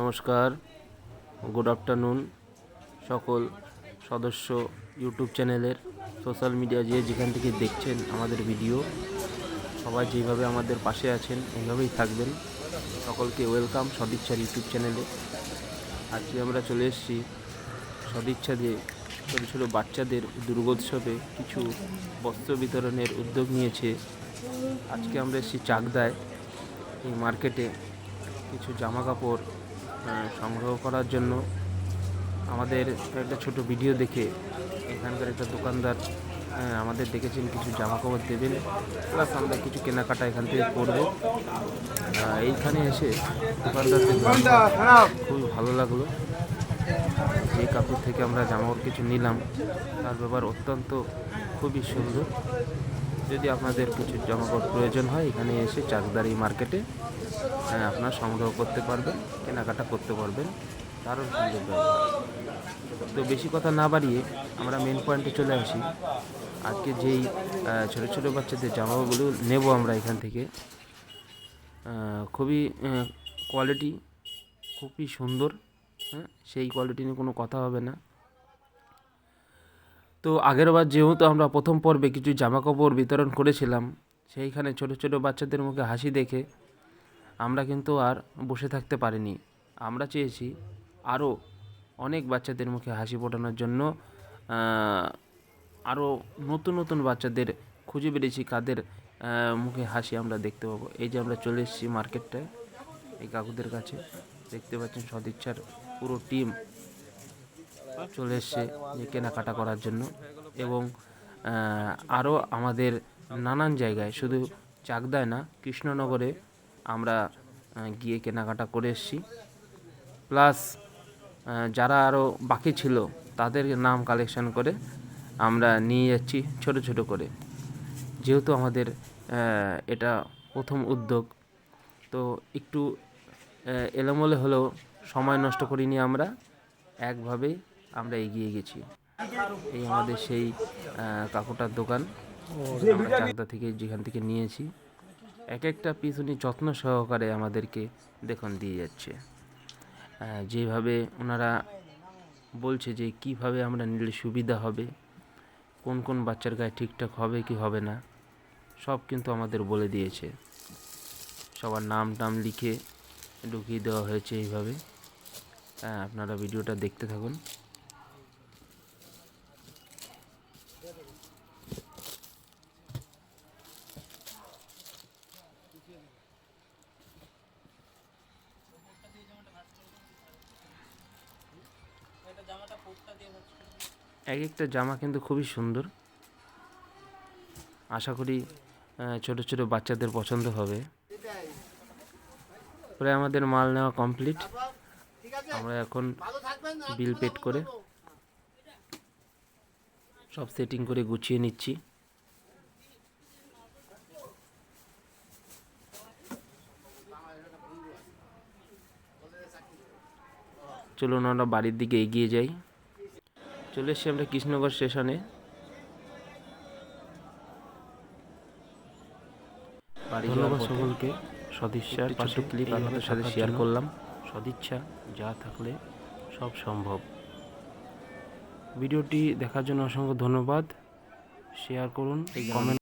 নমস্কার good afternoon সকল সদস্য ইউটিউব চ্যানেলের সোশ্যাল মিডিয়া যে যেখান থেকে দেখছেন আমাদের ভিডিও। সবাই যেভাবে আমাদের পাশে আছেন এইভাবেই থাকবেন। সকলকে ওয়েলকাম সদিচ্ছার ইউটিউব চ্যানেলে। আজকে আমরা চলে এসেছি সদিচ্ছা দিয়ে ছোটো ছোটো বাচ্চাদের দুর্গোৎসবে কিছু বস্ত্র বিতরণের উদ্যোগ নিয়েছে। আজকে আমরা এসেছি চাকদায়, এই মার্কেটে কিছু জামা কাপড় সংগ্রহ করার জন্য আমাদের একটা ছোট ভিডিও দেখে এখানকার একটা দোকানদার আমাদের দেখেছেন কিছু জামা কাপড় দেবেন। প্লাস আমরা কিছু কেনাকাটা এখান থেকে করব। এইখানে এসে দোকানদারদের খুবই ভালো লাগল। যে কাপড় থেকে আমরা জামা কাপড় কিছু নিলাম, তার ব্যবহার অত্যন্ত খুবই সুন্দর। যদি আপনাদের কিছু জামা কাপড় প্রয়োজন হয় এখানে এসে চাকদারি মার্কেটে হ্যাঁ, আপনার সংগ্রহ করতে পারবেন কেনাকাটা করতে পারবেন দারুণ সুন্দর ব্যবহার তো বেশি কথা না বাড়িয়ে আমরা মেন পয়েন্টে চলে আসি। আজকে যেই ছোটো ছোটো বাচ্চাদের জামাগুলো নেব আমরা এখান থেকে। খুবই কোয়ালিটি খুবই সুন্দর হ্যাঁ সেই কোয়ালিটি নিয়ে কোনো কথা হবে না। তো আগের বার যেহেতু আমরা প্রথম পর্বে কিছু জামা কাপড় বিতরণ করেছিলাম, সেইখানে ছোট ছোট বাচ্চাদের মুখে হাসি দেখে আমরা কিন্তু আর বসে থাকতে পারিনি। আমরা চেয়েছি আরও অনেক বাচ্চাদের মুখে হাসি ফোটানোর জন্য আরও নতুন নতুন বাচ্চাদের খুঁজে বেরিয়েছি কাদের মুখে হাসি আমরা দেখতে পাবো। এই যে আমরা চলে এসেছি মার্কেটটায়, এই কাকুদের কাছে। দেখতে পাচ্ছেন সদিচ্ছার পুরো টিম চলে এসছে যে কেনাকাটা করার জন্য এবং আরও আমাদের নানান জায়গায়, শুধু চাকদায় না, কৃষ্ণনগরে আমরা গিয়ে কেনাকাটা করে এসেছি। প্লাস যারা আরও বাকি ছিল, তাদের নাম কালেকশন করে আমরা নিয়ে যাচ্ছি ছোট ছোট করে। যেহেতু আমাদের এটা প্রথম উদ্যোগ, তো একটু এলোমেলো হলেও সময় নষ্ট করিনি আমরা। একভাবে আমরা এগিয়ে গেছি। এই আমাদের সেই কাকুটার দোকান। চাকদা থেকে যেখান থেকে নিয়েছি, এক একটা পিস উনি যত্ন সহকারে আমাদেরকে দেখুন দিয়ে যাচ্ছে। যেভাবে ওনারা বলছে যে কীভাবে আমরা নিলে সুবিধা হবে, কোন কোন বাচ্চার গায়ে ঠিকঠাক হবে কি হবে না, সব কিন্তু আমাদের বলে দিয়েছে। সবার নাম টাম লিখে ঢুকিয়ে দেওয়া হয়েছে এইভাবে। আপনারা ভিডিওটা দেখতে থাকুন। এক একটা জামা কিন্তু খুবই সুন্দর। আশা করি ছোট ছোট বাচ্চাদের পছন্দ হবে। প্রায় আমাদের মাল নেওয়া কমপ্লিট। আমরা এখন বিল পেড করে সব সেটিং করে গুছিয়ে নিচ্ছি। চলুন আমরা বাড়ির দিকে এগিয়ে যাই। চলে এসছি আমরা কৃষ্ণনগর স্টেশনে। ধন্যবাদ সকলকে। সদিচ্ছার পাশে ক্লিপ আপনাদের সাথে শেয়ার করলাম। সদিচ্ছা যা থাকলে সব সম্ভব। ভিডিওটি দেখার জন্য অসংখ্য ধন্যবাদ। শেয়ার করুন কমেন্ট